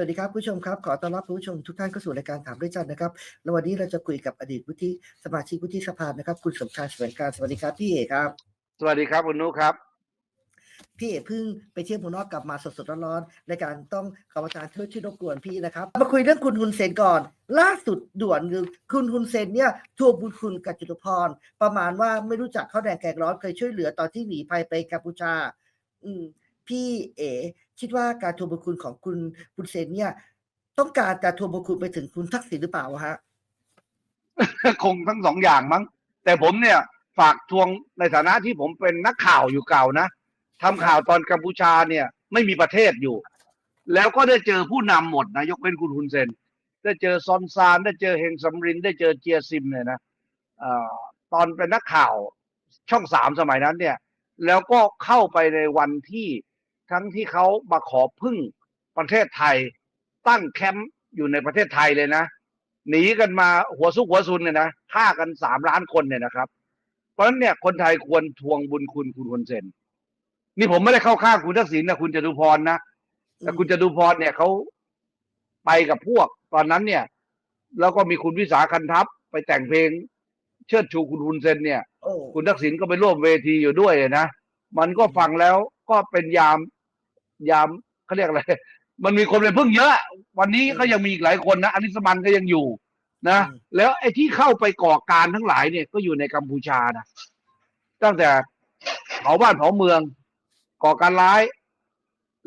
วัสดีครับคุณผู้ชมครับ ขอต้อนรับคุณผู้ชมทุกท่านเข้าสู่รายการถามด้วยจันทร์นะครับแล้ววันนี้เราจะคุยกับอดีตวุฒิสมาชิกวุฒิสภานะครับ คุณสมชายแสวงการสวัสดีครับพี่เอกครับ สวัสดีครับคุณนุครับ พี่เอกเพิ่งไปเที่ยวเมืองนอกกลับมาสดๆร้อนๆในการต้องขอประทานโทษที่รบกวนพี่นะครับ มาคุยเรื่องคุณฮุนเซนก่อน ล่าสุดด่วนคือคุณฮุนเซนเนี่ยทวงบุญคุณกับจตุพรประมาณว่าไม่รู้จักข้าวแดงแกงร้อนเคยช่วยเหลือตอนที่หนีภัยไปกัมพูชา อืมพี่เอ๋ คิดว่าการทวงบุญคุณของคุณฮุนเซนเนี่ย ต้องการจะทวงบุญคุณไปถึงคุณทักษิณหรือเปล่าฮะคงทั้งสองอย่างมั้ง แต่ผมเนี่ย ฝากทวงในฐานะที่ผมเป็นนักข่าวอยู่เก่านะทำข่าวตอนกัมพูชาเนี่ย ไม่มีประเทศอยู่ แล้วก็ได้เจอผู้นำหมดนะยกเป็นคุณฮุนเซนได้เจอซอนซานได้เจอเฮงซัมริน ได้เจอเจียซิมเนี่ยนะอตอนเป็นนักข่าวช่องสามสมัยนั้นเนี่ย แล้วก็เข้าไปในวันที่ ทั้งที่เขามาขอพึ่งประเทศไทย ตั้งแคมป์อยู่ในประเทศไทยเลยนะ หนีกันมาหัวซุกหัวซุนเนี่ยนะฆ่ากันสามล้านคนเนี่ยนะครับ เพราะฉะนั้นเนี่ยคนไทยควรทวงบุญคุณคุณฮุนเซนนี่ผมไม่ได้เข้าข้างคุณทักษิณนะคุณจตุพรนะแต่คุณจตุพรเนี่ยเขาไปกับพวก ตอนนั้นเนี่ย แล้วก็มีคุณวิสาคันทัพไปแต่งเพลง เชิดชูคุณฮุนเซนเนี่ยโอ้คุณทักษิณก็ไปร่วมเวทีอยู่ด้วยนะ มันก็ฟังแล้วก็เป็นยาม ยามเขาเรียกอะไรมันมีคนไปพึ่งเยอะ วันนี้ก็ยังมีอีกหลายคนนะอนิสมันก็ยังอยู่นะแล้วไอ้ที่เข้าไปก่อการทั้งหลายเนี่ยก็อยู่ในกัมพูชานะตั้งแต่เผาบ้านเผาเมือง ก่อการร้าย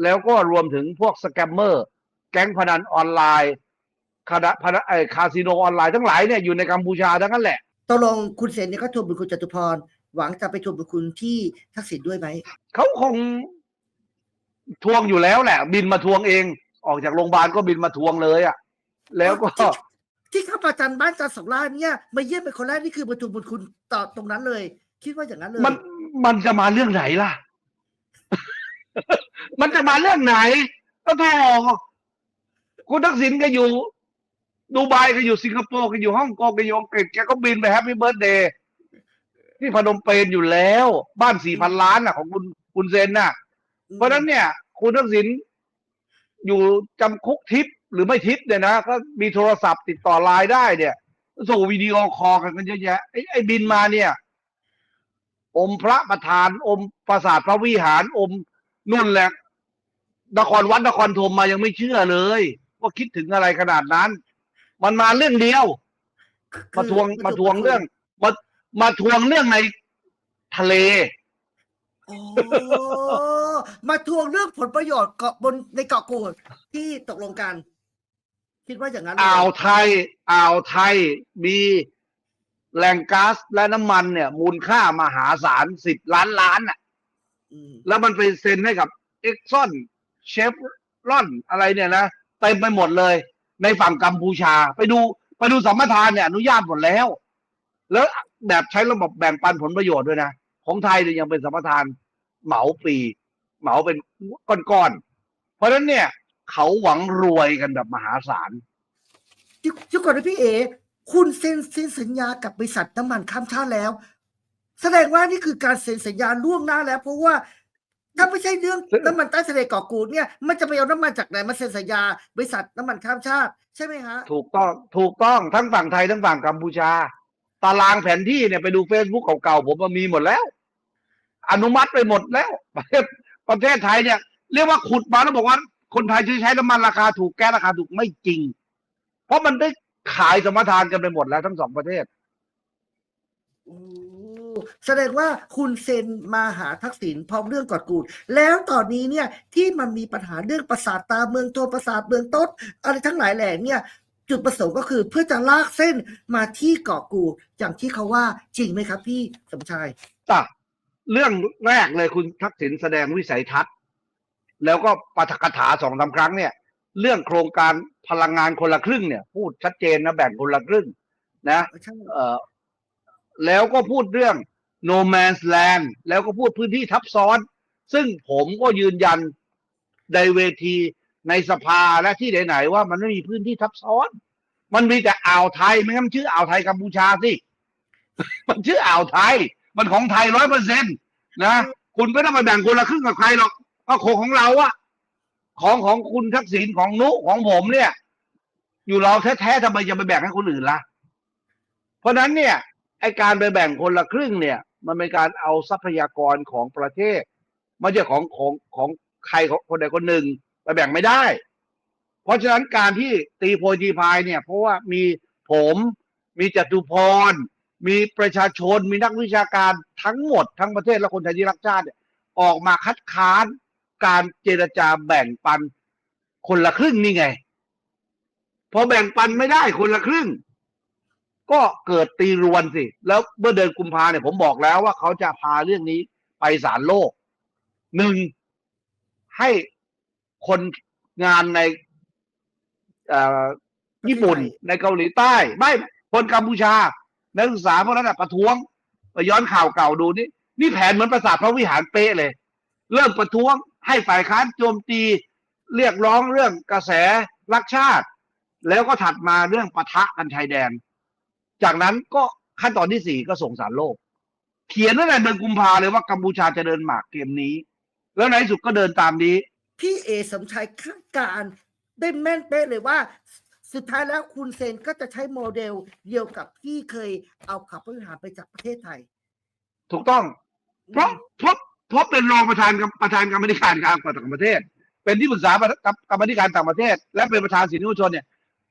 แล้วก็รวมถึงพวกสแกมเมอร์ แก๊งพนันออนไลน์คาดะพนันไอคาสิโนออนไลน์ทั้งหลายเนี่ยอยู่ในกัมพูชาทั้งนั้นแหละตกลงคุณเซนเนี่ยเขาทวงบุญคุณจตุพร หวังจะไปทวงบุญคุณที่ทักษิณด้วยไหมเขาคง ทวงอยู่แล้วแหละ บินมาทวงเอง ออกจากโรงพยาบาลก็บินมาทวงเลยอะ่ะ แล้วก็ที่ที่เข้าประจันบ้านจันทร์สองล้านเนี่ยมาเยี่ยมเป็นคนแรกนี่คือมาทวงบุญคุณต่อตรงนั้นเลย คิดว่าอย่างนั้นเลย มันมันจะมาเรื่องไหนล่ะ มันจะมาเรื่องไหนก็โทคุณทักษิณก็อยู่ ดูไบก็อยู่สิงคโปร์ก็อยู่ฮ่องกงก็อยู่อังกฤษแกก็บินไปแฮปปี้เบิร์ดเดย์ที่พนมเปญอยู่แล้ว บ้านสี่พันล้านน่ะ ของคุณคุณเซนน่ะ เพราะฉะนั้นเนี่ย คุณทักษิณอยู่จำคุกทิปหรือไม่ทิปเนี่ยนะก็มีโทรศัพท์ติดต่อไลน์ได้เนี่ยส่งวิดีโอคอลกันกันเยอะแยะไอ้ไอ้บินมาเนี่ย อมพระประธาน อมปราสาทพระวิหารอมนุ่นแหละนครวัดนครธมมายังไม่เชื่อเลย ว่าคิดถึงอะไรขนาดนั้น มันมาเรื่องเดียว มาทวงมาทวงเรื่องมามาทวงเรื่องในทะเล มาทวงเรื่องผลประโยชน์เกาะบนในเกาะกูดที่ตกลงกัน คิดว่าอย่างนั้นเลยอ่าวไทยอ่าวไทยมีแหล่งก๊าซและน้ำมันเนี่ย มูลค่ามหาศาลสิบล้านล้านอะ อืมแล้วมันไปเซ็นให้กับเอ็กซอนเชฟรอนอะไรเนี่ยนะเต็มไปหมดเลย ในฝั่งกัมพูชา ไปดูไปดูสัมปทานเนี่ยอนุญาตหมดแล้ว แล้วแบบใช้ระบบแบ่งปันผลประโยชน์ด้วยนะ ของไทยเนี่ยยังเป็นสัมปทาน เหมาปี เหมาเป็นก้อนๆ เพราะฉะนั้นเนี่ย เขาหวังรวยกันแบบมหาศาลที่ที่ก่อนนะพี่เอ คุณเซ็นเซ็นสัญญากับบริษัทน้ำมันข้ามชาติแล้ว แสดงว่านี่คือการเซ็นสัญญาล่วงหน้าแล้ว เพราะว่าถ้าไม่ใช่เรื่องซึ่งน้ำมันใต้ทะเลเกาะกูดเนี่ยมันจะไปเอาน้ำมันจากไหนมาเซ็นสัญญา บริษัทน้ำมันข้ามชาติ ใช่ไหมฮะ ถูกต้องถูกต้องทั้งฝั่งไทยทั้งฝั่งกัมพูชา ตารางแผนที่เนี่ยไปดูเฟซบุ๊กเก่าๆผมว่ามีหมดแล้ว อนุมัติไปหมดแล้ว ประเทศประเทศไทยเนี่ย เรียกว่าขุดมาแล้วบอกว่า คนไทยจะใช้น้ำมันราคาถูกแก๊สราคาถูกไม่จริง เพราะมันได้ขายสมรทานกันไปหมดแล้วทั้งสองประเทศโอ้แสดงว่าคุณเซ็นมาหาทักษิณพร้อมเรื่องกอดกูด แล้วตอนนี้เนี่ยที่มันมีปัญหาเรื่องประสาทตาเมืองโทประสาทเมืองต้นอะไรทั้งหลายแหล่เนี่ย จุดประสงค์ก็คือเพื่อจะลากเส้นมาที่เกาะกูดอย่างที่เขาว่าจริงไหมครับพี่สมชายอะ เรื่องแรกเลยคุณทักษิณแสดงวิสัยทัศน์ แล้วก็ปาฐกถาสองสามครั้งเนี่ย เรื่องโครงการพลังงานคนละครึ่งเนี่ย พูดชัดเจนนะแบ่งคนละครึ่ง นะใช่เอ่อแล้วก็พูดเรื่อง no man's land แล้วก็พูดพื้นที่ทับซ้อน ซึ่งผมก็ยืนยันในเวทีในสภาและที่ไหนๆว่ามันไม่มีพื้นที่ทับซ้อน มันมีแต่อ่าวไทยไม่งั้นมันชื่ออ่าวไทยกัมพูชาสิมันชื่ออ่าวไทย มันของไทยร้อยเปอร์เซ็นต์นะคุณไม่ต้องไปแบ่งคนละครึ่งกับใครหรอกก็โคงของเราอะของของคุณทักษิณของนุของผมเนี่ย อยู่เราแท้ๆทำไมจะไปแบ่งให้คนอื่นล่ะ เพราะนั้นเนี่ยไอการไปแบ่งคนละครึ่งเนี่ย มันเป็นการเอาทรัพยากรของประเทศไม่ใช่ของของของใครของคนใดคนหนึ่งไปแบ่งไม่ได้ เพราะฉะนั้นการที่ตีโพยีพายเนี่ย เพราะว่ามีผมมีจตุพร มีประชาชนมีนักวิชาการทั้งหมดทั้งประเทศและคนไทยที่รักชาติเนี่ยออกมาคัดค้านการเจรจาแบ่งปันคนละครึ่งนี่ไง พอแบ่งปันไม่ได้คนละครึ่ง ก็เกิดตีรวนสิ แล้วเมื่อเดือนกุมภาเนี่ยผมบอกแล้วว่าเขาจะพาเรื่องนี้ไปศาลโลกหนึ่งให้คนงานในญี่ปุ่นในเกาหลีใต้ ไม่คนกัมพูชา นักศึกษาพวกนั้นนะประท้วงไปย้อนข่าวเก่าดูนี่นี่แผนเหมือนประสาทพระวิหารเป๊ะเลย เริ่มประท้วงให้ฝ่ายค้านโจมตีเรียกร้องเรื่องกระแสรักชาติ แล้วก็ถัดมาเรื่องปะทะกันชายแดน จากนั้นก็ขั้นตอนที่สี่ก็ส่งสารโลก เขียนตั้งแต่เดือนกุมภาเลยว่ากัมพูชาจะเดินหมากเกมนี้ แล้วในที่สุดก็เดินตามนี้ พี่เอสมชายคาดการได้แม่นเป๊ะเลยว่า สุดท้ายแล้วคุณเซนก็จะใช้โมเดลเดียวกับที่เคยเอาขับผู้บริหารไปจากประเทศไทย ถูกต้องเพราะเพราะเพราะเป็นรองประธานกรรมประธานกรรมธิการการต่างประเทศ เป็นที่ปรึกษากรรมธิการต่างประเทศ และเป็นประธานสิทธิมนุษยชนเนี่ย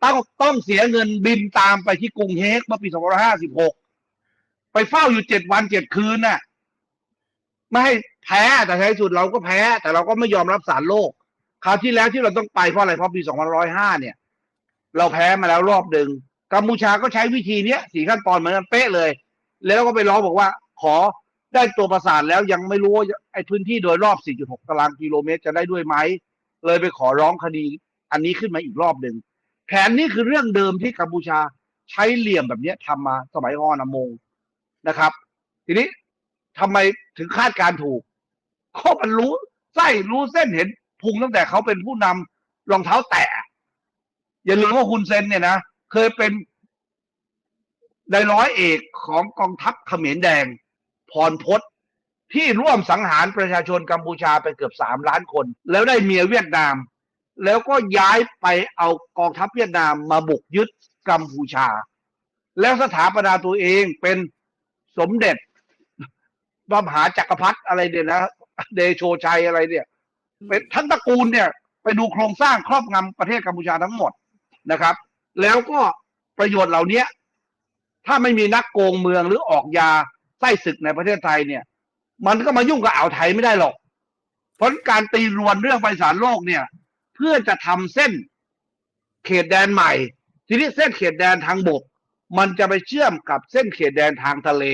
ต้องต้องเสียเงินบินตามไปที่กรุงเฮกเมื่อปี 2556 ไปเฝ้าอยู่เจ็ดวันเจ็ดคืนน่ะ ไม่ให้แพ้แต่ท้ายสุดเราก็แพ้ แต่เราก็ไม่ยอมรับสารโลก คราวที่แล้วที่เราต้องไปเพราะอะไรเพราะปี 2505 เนี่ย เราแพ้มาแล้วรอบหนึ่งกัมพูชาก็ใช้วิธีเนี้ยสี่ขั้นตอนเหมือนกันเป๊ะเลย แล้วก็ไปร้องบอกว่า ขอได้ตัวประสานแล้วยังไม่รู้ว่าไอ้พื้นที่โดยรอบ 4.6 ตารางกิโลเมตรจะได้ด้วยไหม เลยไปขอร้องคดี อันนี้ขึ้นมาอีกรอบหนึ่งแผนนี้คือเรื่องเดิมที่กัมพูชาใช้เหลี่ยมแบบนี้ทำมาสมัยฮอนามงนะครับ ทีนี้ทำไมถึงคาดการณ์ถูกก็มันรู้ไส้รู้เส้นเห็นพุงตั้งแต่เขาเป็นผู้นำรองเท้าแตะ อย่าลืมว่าฮุนเซนเนี่ยนะเคยเป็นนายร้อยเอกของกองทัพเขมรแดงพรพศที่ร่วมสังหารประชาชนกัมพูชาไปเกือบสามล้านคน แล้วได้เมียเวียดนาม แล้วก็ย้ายไปเอากองทัพเวียดนามมาบุกยึดกัมพูชา แล้วสถาปนาตัวเองเป็นสมเด็จพระมหาจักรพรรดิอะไรเนี่ยนะเดโชชัยอะไรเนี่ยเป็นทั้งตระกูลเนี่ย ไปดูโครงสร้างครอบงำประเทศกัมพูชาทั้งหมด นะครับ แล้วก็ประโยชน์เหล่านี้ถ้าไม่มีนักโกงเมืองหรือออกยาไส้ศึกในประเทศไทยเนี่ย มันก็มายุ่งกับอ่าวไทยไม่ได้หรอก เพราะการตีรวนเรื่องไปสารโลกเนี่ย เพื่อจะทำเส้นเขตแดนใหม่ ทีนี้เส้นเขตแดนทางบก มันจะไปเชื่อมกับเส้นเขตแดนทางทะเล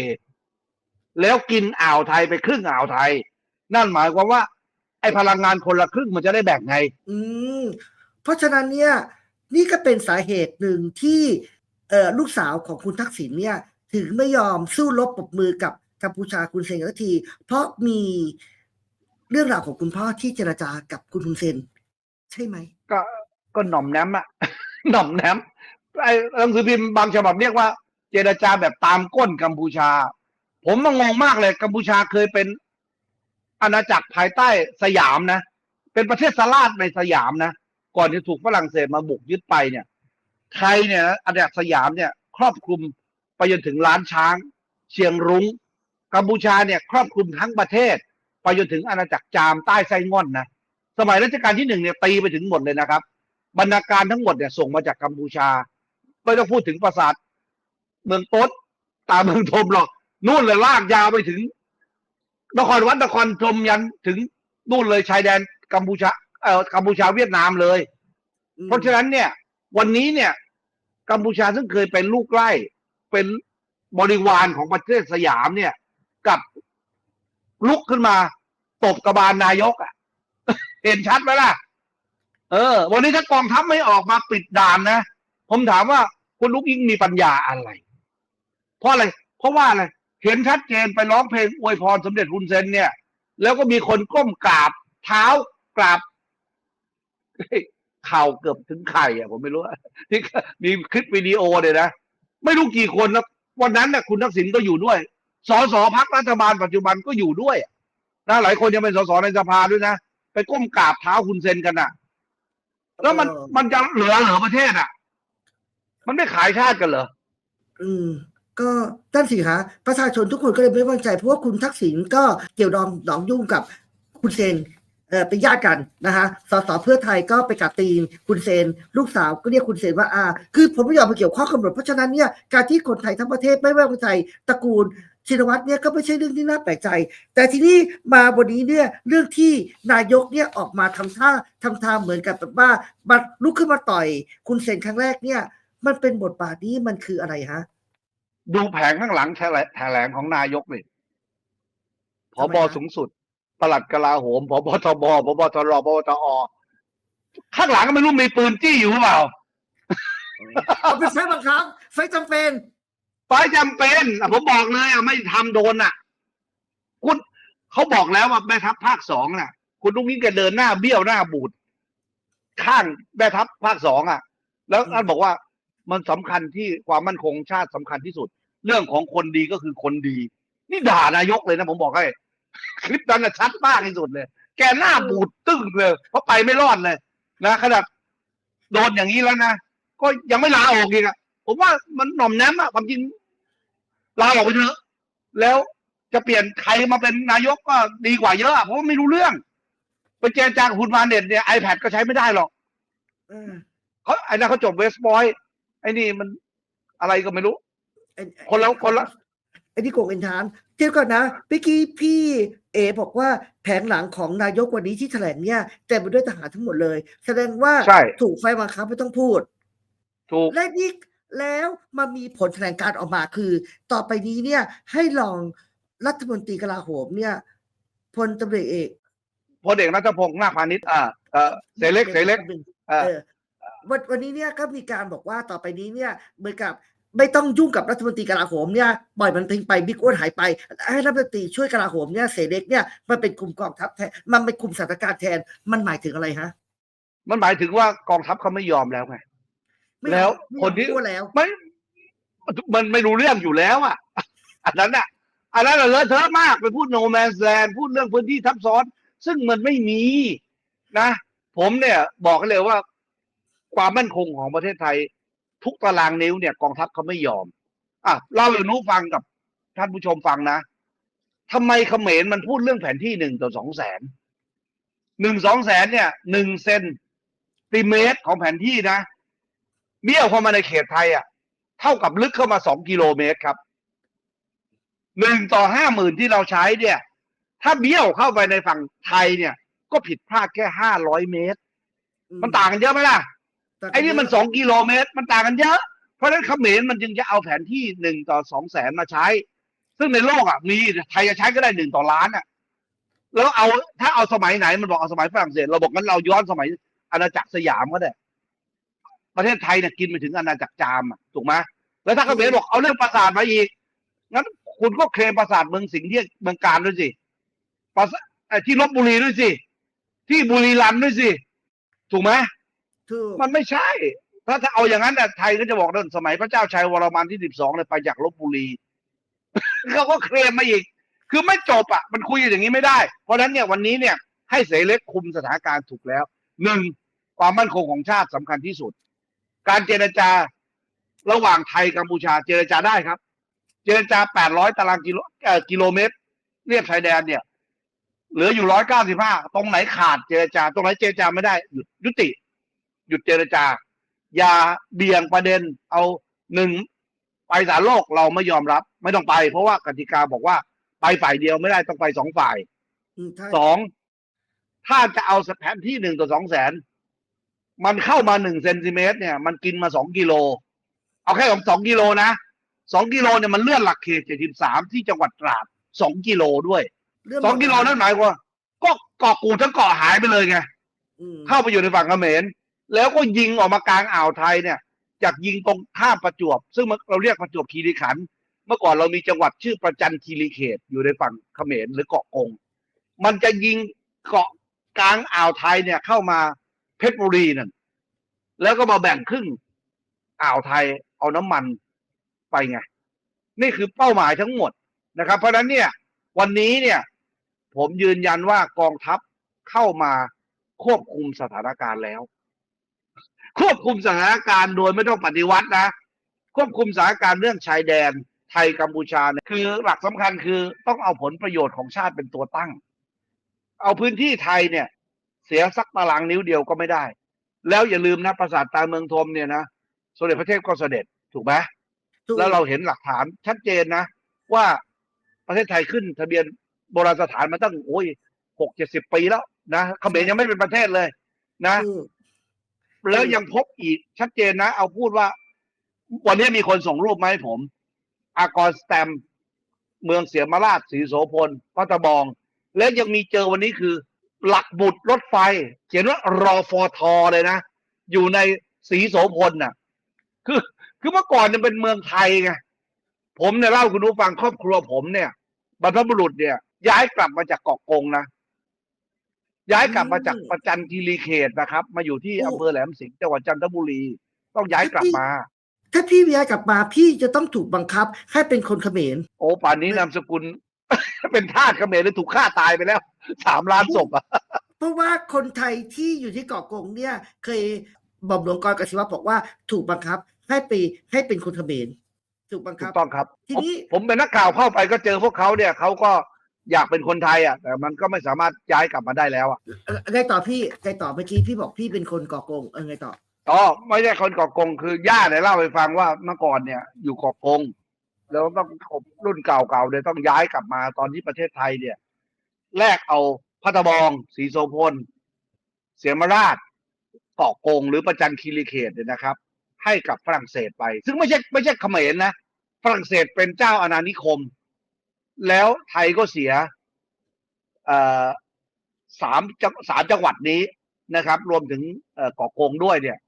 แล้วกินอ่าวไทยไปครึ่งอ่าวไทย นั่นหมายความว่า ไอ้พลังงานคนละครึ่งมันจะได้แบ่งไง อืมเพราะฉะนั้นเนี่ย นี่ก็เป็นสาเหตุหนึ่งที่ลูกสาวของคุณทักษิณเนี่ยถึงไม่ยอมสู้รบปรบมือกับกัมพูชาคุณเซนสักที เพราะมีเรื่องราวของคุณพ่อที่เจรจากับคุณฮุนเซน ใช่ไหม ก็ก็หน่อมแนมอะหน่อมแนมไอ้หนังสือพิมพ์บางฉบับเรียกว่า เจรจาแบบตามก้นกัมพูชา ผมมางงมากเลยกัมพูชาเคยเป็น อาณาจักรภายใต้สยามนะ เป็นประเทศสลาดในสยามนะ ก่อนที่ถูกฝรั่งเศสมาบุกยึดไปเนี่ยไทยเนี่ยอาณาจักรสยามเนี่ย ครอบคลุมไปจนถึงล้านช้าง เชียงรุง้งกัมพูชาเนี่ย ครอบคลุมทั้งประเทศ ไปจนถึงอาณาจักรจามใต้ไส้ง่อนนะสมัยรัชกาลที่หนึ่งเนี่ยตีไปถึงหมดเลยนะครับ บรรณาการทั้งหมดเนี่ยส่งมาจากกัมพูชา ไม่ต้องพูดถึงปราสาทเมืองโต๊ดตามเมืองธมหรอกนู่นเลยลากยาวไปถึง นครวัดนครธมยันถึงนู่นเลยชายแดนกัมพูชา เอ่อกัมพูชาเวียดนามเลย อืมเพราะฉะนั้นเนี่ย วันนี้เนี่ย กัมพูชาซึ่งเคยเป็นลูกไร่เป็นบริวารของประเทศสยามเนี่ยกลับลุกขึ้นมาตบกระบาลนายกอะเห็นชัดไหมล่ะ เออ วันนี้ถ้ากองทัพไม่ออกมาปิดด่านนะผมถามว่าคุณลูกยิงมีปัญญาอะไร เพราะอะไร เพราะว่าอะไรเห็นชัดเจนไปร้องเพลงอวยพรสมเด็จฮุนเซนเนี่ย แล้วก็มีคนก้มกราบเท้ากราบ เฮ้ยเข่าเกือบถึงไข่อะผมไม่รู้ที่มีคลิปวิดีโอเนี่ยนะ ไม่รู้กี่คนแล้ววันนั้นน่ะคุณทักษิณก็อยู่ด้วยสสพักรัฐบาลปัจจุบันก็อยู่ด้วยนะหลายคนยังเป็นสสในสภาด้วยนะไปก้มกราบเท้าคุณเซนกันน่ะ แล้วมันเออมันจะเหลือเหลือประเทศอะ มันไม่ขายชาติกันเหรออืมก็ด้านสิคะประชาชนทุกคนก็เลยไม่ไว้วางใจเพราะว่าคุณทักษิณก็เกี่ยวดองดองยุ่งกับคุณเซน เออเป็นญาติกันนะคะสสเพื่อไทยก็ไปกัดตีนคุณเซน ลูกสาวก็เรียกคุณเซนว่าอาคือผลประโยชน์มันเกี่ยวข้องกันหมดเพราะฉะนั้นเนี่ยการที่คนไทยทั้งประเทศไม่ไว้วางใจตระกูลชินวัตรเนี่ยก็ไม่ใช่เรื่องที่น่าแปลกใจ แต่ทีนี้มาวันนี้เนี่ยเรื่องที่นายกเนี่ยออกมาทำท่าทำทางเหมือนกับแบบว่ามาลุกขึ้นมาต่อย คุณเซนครั้งแรกเนี่ย มันเป็นบทบาทนี้มันคืออะไรฮะดูแผงข้างหลังแถลแถลงของนายกนี่ผทำไมบฮะสูงสุด ปลัดกลาโหมผบทบผบทรผบตอข้างหลังก็ไม่รู้มีปืนจี้อยู่หรือเปล่าเอาเป็นไฟบังคับไฟจำเป็นไฟจำเป็นอะผมบอกเลยอะไม่ทำโดนอะ คุณเขาบอกแล้วว่าแม่ทัพภาคสองน่ะ คุณลุงนี้แกเดินหน้าเบี้ยวหน้าบูดข้างแม่ทัพภาคสองอะ แล้วท่านบอกว่ามันสำคัญที่ความมั่นคงชาติสำคัญที่สุด เรื่องของคนดีก็คือคนดี นี่ด่านายกเลยนะผมบอกให้ คลิปนั้นน่ะชัดมากที่สุดเลย แกหน้าบูดตึ้งเลยเพราะไปไม่รอดเลย นะขนาดโดนอย่างนี้แล้วนะก็ยังไม่ลาออกอีกอะผมว่ามันหน่อมแนมอะความจริงลาออกไปเถอะแล้วจะเปลี่ยนใครมาเป็นนายกก็ดีกว่าเยอะอะเพราะว่าไม่รู้เรื่อง ไปเจรจากับคุณมาเน็ตเนี่ย iPad ก็ใช้ไม่ได้หรอกเออเขาไอ้นั่นเขาจบเวสบอยไอ้นี่มันอะไรก็ไม่รู้ไอ้คนละคนละไอ้นี่โกงเอ็นทาน เดี๋ยวก่อนนะเมื่อกี้พี่เอบอกว่าแผงหลังของนายกวันนี้ที่แถลงเนี่ยเต็มไปด้วยทหารทั้งหมดเลย แสดงว่าใช่ ถูกไฟบังคับไม่ต้องพูด ถูก และนี่แล้วมามีผลแถลงการออกมาคือ ต่อไปนี้เนี่ยให้ลองรัฐมนตรีกลาโหมเนี่ยพลตำรวจเอกพลเอกนัทพงศ์นาคพาณิชย์อ่าเออเสเล็กเสเล็กเออวันวันนี้เนี่ยก็มีการบอกว่าต่อไปนี้เนี่ยเหมือนกับ ไม่ต้องยุ่งกับรัฐมนตรีกลาโหมเนี่ยปล่อยมันทิ้งไปบิ๊กอ้วนหายไปให้รัฐมนตรีช่วยกลาโหมเนี่ยเสเล็กเนี่ยมันเป็นกลุ่มกองทัพแทนมันเป็นกลุ่มสถานการณ์แทนมันหมายถึงอะไรฮะ มันหมายถึงว่ากองทัพเขาไม่ยอมแล้วไงไม่แล้วไม่คนที่พูดแล้วไม่มันไม่รู้เรื่องอยู่แล้วอะอันนั้นอะอันนั้นอะเลอะเทอะมากไปพูดโนแมนแลนพูดเรื่องพื้นที่ทับซ้อน ซึ่งมันไม่มีนะ ผมเนี่ย บอกให้เลยว่า ความมั่นคงของประเทศไทย ทุกตารางนิ้วเนี่ยกองทัพเขาไม่ยอม อะเล่าให้หนู้ฟังกับท่านผู้ชมฟังนะทำไมเขมรมันพูดเรื่องแผนที่หนึ่งต่อสองแสนหนึ่งสองแสนเนี่ยหนึ่งเซนติเมตรของแผนที่นะเบี้ยวเข้ามาในเขตไทยอะ เท่ากับลึกเข้ามาสองกิโลเมตรครับหนึ่งต่อห้าหมื่นที่เราใช้เนี่ย ถ้าเบี้ยวเข้าไปในฝั่งไทยเนี่ย ก็ผิดพลาดแค่ห้าร้อยเมตร มันต่างกันเยอะไหมล่ะ ไอ้นี่มันสองกิโลเมตร มันต่างกันเยอะ เพราะฉะนั้นเขมรมันจึงจะเอาแผนที่หนึ่งต่อสองแสนมาใช้ ซึ่งในโลกอะมีไทยจะใช้ก็ได้หนึ่งต่อล้านอะ แล้วเอาถ้าเอาสมัยไหนมันบอกเอาสมัยฝรั่งเศสเราบอกงั้นเราย้อนสมัยอาณาจักรสยามก็ได้ประเทศไทยเนี่ยกินไปถึงอาณาจักรจามอะถูกไหมแล้วถ้าเขมรบอกเอาเรื่องปราสาทมาอีกงั้นคุณก็เคลมปราสาทเมืองสิงห์ที่เมืองการด้วยสิปราสาทที่ลบบุรีด้วยสิที่บุรีรัมย์ด้วยสิถูกไหม ถูกมันไม่ใช่ ถ้าถ้าเอาอย่างนั้นน่ะไทยก็จะบอกนั่นสมัยพระเจ้าชัยวรมันที่สิบสองเนี่ยไปจากลบบุรี เขาก็เคลมมาอีก คือไม่จบอะ มันคุยอย่างนี้ไม่ได้ เพราะฉะนั้นเนี่ยวันนี้เนี่ย ให้เสเล็กคุมสถานการณ์ถูกแล้วหนึ่งความมั่นคงของชาติสำคัญที่สุด การเจรจาระหว่างไทยกัมพูชาเจรจาได้ครับ เจรจา800ตารางกิโลเอ่อกิโลเมตร เรียบชายแดนเนี่ย เหลืออยู่195ตรงไหนขาดเจรจา ตรงไหนเจรจาไม่ได้หยุดยุติ หยุดเจรจา อย่าเบี่ยงประเด็น เอาหนึ่งไปศาลโลกเราไม่ยอมรับ ไม่ต้องไป เพราะว่ากติกาบอกว่าไปฝ่ายเดียวไม่ได้ต้องไปสองฝ่ายอืมใช่สองถ้าจะเอาแผนที่หนึ่งต่อสองแสนมันเข้ามาหนึ่งเซนติเมตรเนี่ย มันกินมาสองกิโล เอาแค่ของสองกิโลนะสองกิโลเนี่ยมันเลื่อนหลักเขตเจ็ดสิบสามที่จังหวัดตราดสองกิโลด้วยเรื่องสองกิโลนั่นหมายความว่าก็เกาะกูดทั้งเกาะหายไปเลยไงอืมเข้าไปอยู่ในฝั่งเขมร แล้วก็ยิงออกมากลางอ่าวไทยเนี่ยจากยิงตรงข้าประจวบ ซึ่งเราเรียกประจวบคีรีขันธ์เมื่อก่อนเรามีจังหวัดชื่อประจันคีรีเขตอยู่ในฝั่งเขมรหรือเกาะกง มันจะยิงเกาะกลางอ่าวไทยเนี่ยเข้ามาเพชรบุรีนั่นแล้วก็มาแบ่งครึ่งอ่าวไทยเอาน้ำมันไปไง นี่คือเป้าหมายทั้งหมดนะครับ เพราะฉะนั้นเนี่ย วันนี้เนี่ย ผมยืนยันว่ากองทัพเข้ามาควบคุมสถานการณ์แล้ว ควบคุมสถานการณ์โดยไม่ต้องปฏิวัตินะ ควบคุมสถานการณ์เรื่องชายแดนไทยกัมพูชาเนี่ยคือหลักสำคัญคือต้องเอาผลประโยชน์ของชาติเป็นตัวตั้ง เอาพื้นที่ไทยเนี่ย เสียสักตารางนิ้วเดียวก็ไม่ได้ แล้วอย่าลืมนะปราสาทตาเมืองทมเนี่ยนะสมเด็จพระเทพก็เสด็จถูกไหมถูกแล้วเราเห็นหลักฐานชัดเจนนะ ว่าประเทศไทยขึ้นทะเบียนโบราณสถานมาตั้งโอ้ยหกเจ็ดสิบปีแล้วนะเขมรยังไม่เป็นประเทศเลย นะถูก แล้วยังพบอีกชัดเจนนะ เอาพูดว่า วันนี้มีคนส่งรูปมาให้ผม อากรสแตม เมืองเสียมาราชศรีโสพลพัตะบอง แล้วยังมีเจอวันนี้คือ หลักบุตรรถไฟ เขียนว่ารอฟอทอเลยนะ อยู่ในศรีโสพลน่ะ คือ คือเมื่อก่อนเนี่ยเป็นเมืองไทยไงผมเนี่ยเล่าคุณผู้ฟังครอบครัวผมเนี่ยบรรพบุรุษเนี่ย ย้ายกลับมาจากเกาะกงนะ ย้ายกลับมาจากประจันคีรีเขตนะครับ มาอยู่ที่อำเภอแหลมสิงห์จังหวัดจันทบุรี ต้องย้ายกลับมา ถ้าพี่ย้ายกลับมาพี่จะต้องถูกบังคับให้เป็นคนเขมรโอ้ป่านนี้นามสกุล เป็นทาสเขมรเลยถูกฆ่าตายไปแล้วสามล้านศพอะเพราะว่าคนไทยที่อยู่ที่เกาะกงเนี่ย เคยบอมหลวงกรกสิวะบอกว่าถูกบังคับให้ไปให้เป็นคนเขมรถูกบังถูคับกต้องครับ ทีนี้ผมผมเป็นนักข่าวเข้าไปก็เจอพวกเขาเนี่ยเขาก็ อยากเป็นคนไทยอะแต่มันก็ไม่สามารถย้ายกลับมาได้แล้วอะเอ่อไงต่อพี่ไงต่อเมื่อกี้พี่บอกพี่เป็นคนเกาะกงเออไงต่ออ๋อไม่ใช่คนเกาะกงคือย่าเนี่ยเล่าให้ฟังว่าเมื่อก่อนเนี่ย อยู่เกาะกง แล้วต้องรุ่นเก่าๆเนี่ยต้องย้ายกลับมาตอนที่ประเทศไทยเนี่ย แลกเอาพัทบองศรีโสพล เสียมราชเกาะกง หรือประจันคีรีเขตเนี่ยนะครับ ให้กับฝรั่งเศสไป ซึ่งไม่ใช่ไม่ใช่เขมรนะฝรั่งเศสเป็นเจ้าอาณานิคม แล้วไทยก็เสียเอ่อสามจังสามจังหวัดนี้นะครับ รวมถึงเอ่อเกาะกงด้วยเนี่ย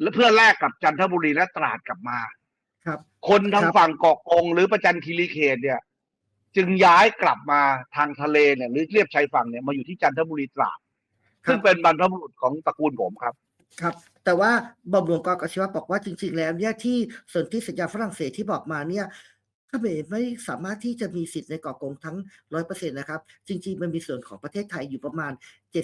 และเพื่อแลกกับจันทบุรีและตราดกลับมา ครับ คนทางครับฝั่งเกาะกง หรือประจันคีรีเขตเนี่ย จึงย้ายกลับมาทางทะเลเนี่ยหรือเรียบชายฝั่งเนี่ยมาอยู่ที่จันทบุรีตราดซึ่งเป็นบรรพบุรุษของตระกูลผมครับครับแต่ว่าบอมหลวงกรกสิวะบอกว่าจริง ๆ แล้วเนี่ยที่สนธิสัญญาฝรั่งเศสที่บอกมาเนี่ย เขมรไม่สามารถที่จะมีสิทธิ์ในเกาะกงทั้งร้อยเปอร์เซ็นต์นะครับ จริงๆ มันมีส่วนของประเทศไทยอยู่ประมาณ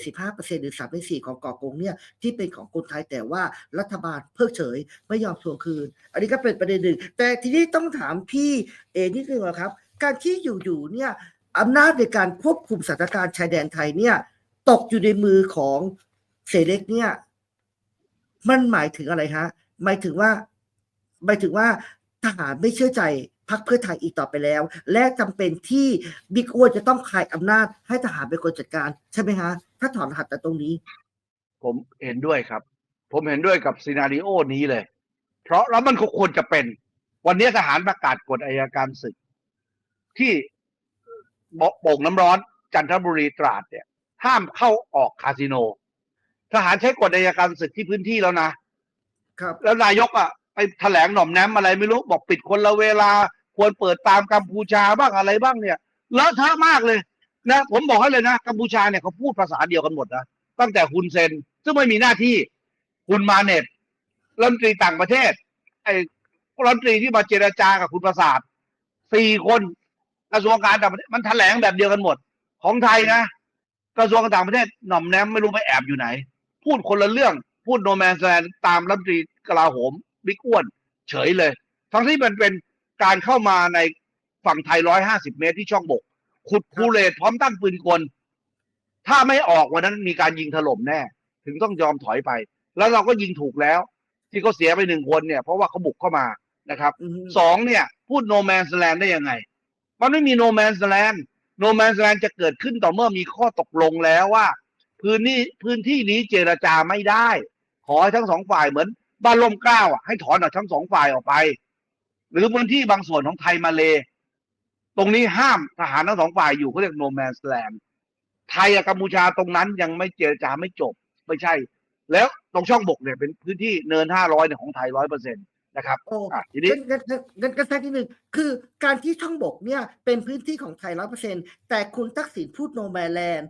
75%หรือ3ใน4ของเกาะกงเนี่ยที่เป็นของคนไทยแต่ว่ารัฐบาลเพิกเฉยไม่ยอมทวงคืน อันนี้ก็เป็นประเด็นหนึ่ง แต่ทีนี้ต้องถามพี่เอนิดนึงอะครับ การที่อยู่ๆเนี่ยอำนาจในการควบคุมสถานการณ์ชายแดนไทยเนี่ยตกอยู่ในมือของเสเล็กเนี่ยมันหมายถึงอะไรฮะหมายถึงว่าหมายถึงว่าทหารไม่เชื่อใจ พรรคเพื่อไทยอีกต่อไปแล้ว และจำเป็นที่บิ๊กอ้วนจะต้องคลายอำนาจให้ทหารเป็นคนจัดการ ใช่ไหมฮะ ถ้าถอนรหัสแต่ตรงนี้ ผมเห็นด้วยครับ ผมเห็นด้วยกับซีนารีโอนี้เลย เพราะแล้วมันก็ควรจะเป็น วันนี้ทหารประกาศกฎอายการศึก ที่บอกโป่งน้ำร้อนจันทบุรีตราดเนี่ย ห้ามเข้าออกคาสิโน ทหารใช้กฎอายการศึกที่พื้นที่แล้วนะครับ แล้วนายกอะไปแถลงหน่อมแนมอะไรไม่รู้บอกปิดคนละเวลา ควรเปิดตามกัมพูชาบ้างอะไรบ้างเนี่ยเลอะเทอะมากเลยนะผมบอกให้เลยนะกัมพูชาเนี่ยเขาพูดภาษาเดียวกันหมดนะตั้งแต่ฮุนเซนซึ่งไม่มีหน้าที่ฮุนมาเน็ตรัฐมนตรีต่างประเทศ ไอ้รัฐมนตรีที่มาเจรจากับคุณประสาทสี่คนกระทรวงการต่างประเทศมันแถลงแบบเดียวกันหมด ของไทยนะกระทรวงการต่างประเทศหน่อมแนมไม่รู้ไปแอบอยู่ไหน พูดคนละเรื่อง พูดโนแมนแลนตามรัฐมนตรีกลาโหมบิ๊กอ้วน เฉยเลย ทั้งที่มันเป็น การเข้ามาในฝั่งไทยร้อยห้าสิบเมตรที่ช่องบก ขุดคูเลตพร้อมตั้งปืนกล ถ้าไม่ออกวันนั้นมีการยิงถล่มแน่ ถึงต้องยอมถอยไป แล้วเราก็ยิงถูกแล้ว ที่เขาเสียไปหนึ่งคนเนี่ย เพราะว่าเขาบุกเข้ามานะครับอืมสองเนี่ย พูดโนแมนสแลนได้ยังไง มันไม่มีโนแมนสแลนโนแมนสแลนจะเกิดขึ้นต่อเมื่อมีข้อตกลงแล้วว่า พื้นนี้พื้นที่นี้เจรจาไม่ได้ ขอให้ทั้งสองฝ่ายเหมือนบ้านลมเกล้าอะให้ถอนออกทั้งสองฝ่ายออกไป หรือพื้นที่บางส่วนของไทยมาเล ตรงนี้ห้ามทหารทั้งสองฝ่ายอยู่เขาเรียกโนแมนสแลนไทยกับกัมพูชาตรงนั้นยังไม่เจรจาไม่จบไม่ใช่ แล้วตรงช่องบกเนี่ยเป็นพื้นที่เนินห้าร้อยเนี่ยของไทยร้อยเปอร์เซ็นต์นะครับโอ้อะทีนี้งั้นงั้นงั้นงั้นแทรกนิดนึงคือการที่ช่องบกเนี่ยเป็นพื้นที่ของไทยร้อยเปอร์เซ็นแต่คุณทักษิณพูดโนแมแลนด์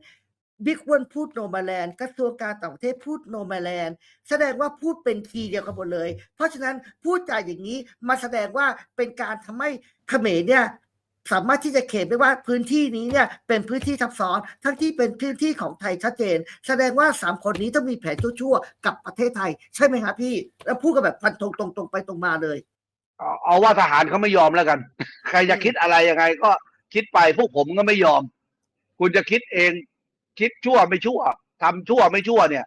บิ๊กอ้วนพูดโนแมแลนด์กระทรวงการต่างประเทศพูดโนแมแลนด์แสดงว่าพูดเป็นคีย์เดียวกันหมดเลย เพราะฉะนั้นพูดจาอย่างนี้มาแสดงว่าเป็นการทำให้เขมรเนี่ยสามารถที่จะเขตได้ว่าพื้นที่นี้เนี่ยเป็นพื้นที่ซับซ้อน ทั้งที่เป็นพื้นที่ของไทยชัดเจน แสดงว่าสามคนนี้ต้องมีแผนชั่วๆกับประเทศไทย ใช่ไหมครับพี่ แล้วพูดกันแบบฟันตรงๆตรงไปตรงมาเลยเอาว่าทหารเขาไม่ยอมแล้วกัน ใครจะคิดอะไรยังไงก็คิดไปพวกผมก็ไม่ยอม คุณจะคิดเอง คิดชั่วไม่ชั่วทำชั่วไม่ชั่วเนี่ย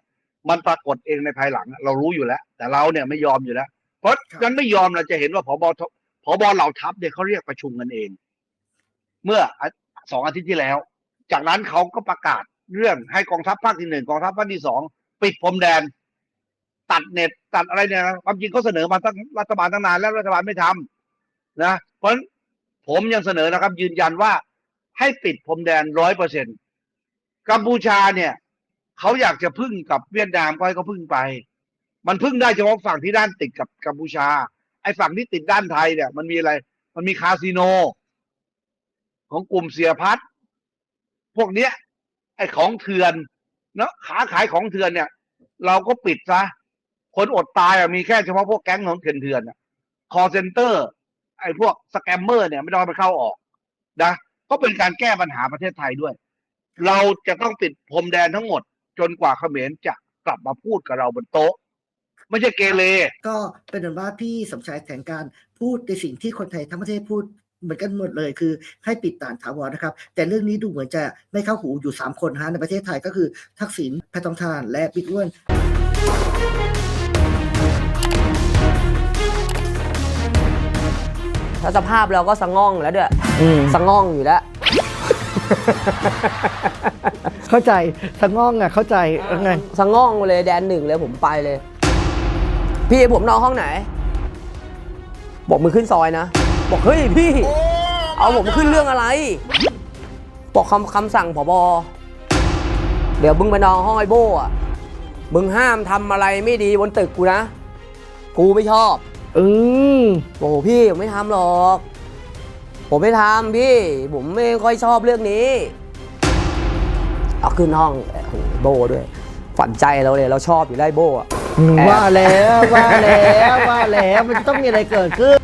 มันปรากฏเองในภายหลัง เรารู้อยู่แล้ว แต่เราเนี่ยไม่ยอมอยู่แล้ว เพราะครับนั้นไม่ยอมเราจะเห็นว่าผบทผบเหล่าทัพเนี่ยเขาเรียกประชุมกันเอง เมื่ออาสองอาทิตย์ที่แล้ว จากนั้นเขาก็ประกาศเรื่องให้กองทัพภาคที่หนึ่งกองทัพภาคที่สองปิดพรมแดน ตัดเน็ตตัดอะไรเนี่ยนะความจริงเขาเสนอมาตั้งรัฐบาลตั้งนานแล้วรัฐบาลไม่ทำนะเพราะฉะนั้นผมยังเสนอนะครับ ยืนยันว่าให้ปิดพรมแดนร้อยเปอร์เซ็น กัมพูชาเนี่ยเขาอยากจะพึ่งกับเวียดนามก็ให้เขาพึ่งไป มันพึ่งได้เฉพาะฝั่งที่ด้านติดกับกัมพูชา ไอ้ฝั่งที่ติดด้านไทยเนี่ยมันมีอะไร มันมีคาสิโน ของกลุ่มเสียพัดพวกเนี้ย ไอ้ของเถื่อนเนาะขาขายของเถื่อนเนี่ย เราก็ปิดซะคนอดตายอะมีแค่เฉพาะพวกแก๊งของเถื่อนเถื่อนอะคอเซ็นเตอร์ ไอ้พวกสแกมเมอร์เนี่ยไม่ต้องไปเข้าออกนะก็เป็นการแก้ปัญหาประเทศไทยด้วย เราจะต้องปิดพรมแดนทั้งหมด จนกว่าเขมรจะกลับมาพูดกับเราบนโต๊ะ ไม่ใช่เกเรก็เป็นอันว่าพี่สมชายแถลงการพูดในสิ่งที่คนไทยทั้งประเทศพูดเหมือนกันหมดเลยคือให้ปิดด่านถาวรนะครับ แต่เรื่องนี้ดูเหมือนจะไม่เข้าหูอยู่ 3 คนฮะในประเทศไทยก็คือทักษิณแพทองทาน และบิ๊กอ้วนถ้าสภาพเราก็สะง่องแล้วด้วยสะง่องอยู่แล้ว เข้าใจสะง่องอะเข้าใจไงสะง่องเลยแดนหนึ่งเลยผมไปเลย พี่ผมนอนห้องไหน บอกมึงขึ้นซอยนะ บอกเฮ้ยพี่ เอาผมขึ้นเรื่องอะไร บอกคำคำสั่งผบเดี๋ยวมึงไปนอนห้องไอ้โบ้อะมึงห้ามทำอะไรไม่ดีบนตึกกูนะ กูไม่ชอบ อืมโอ้โหพี่ผมไม่ทำหรอก ผมไม่ทำพี่ ผมไม่ค่อยชอบเรื่องนี้ เอาขึ้นห้องโอ้โหโบด้วย ฝันใจเราเลยเราชอบอยู่ได้โบอะ ว่าแล้วว่าแล้วว่าแล้วมันจะต้องมีอะไรเกิดขึ้น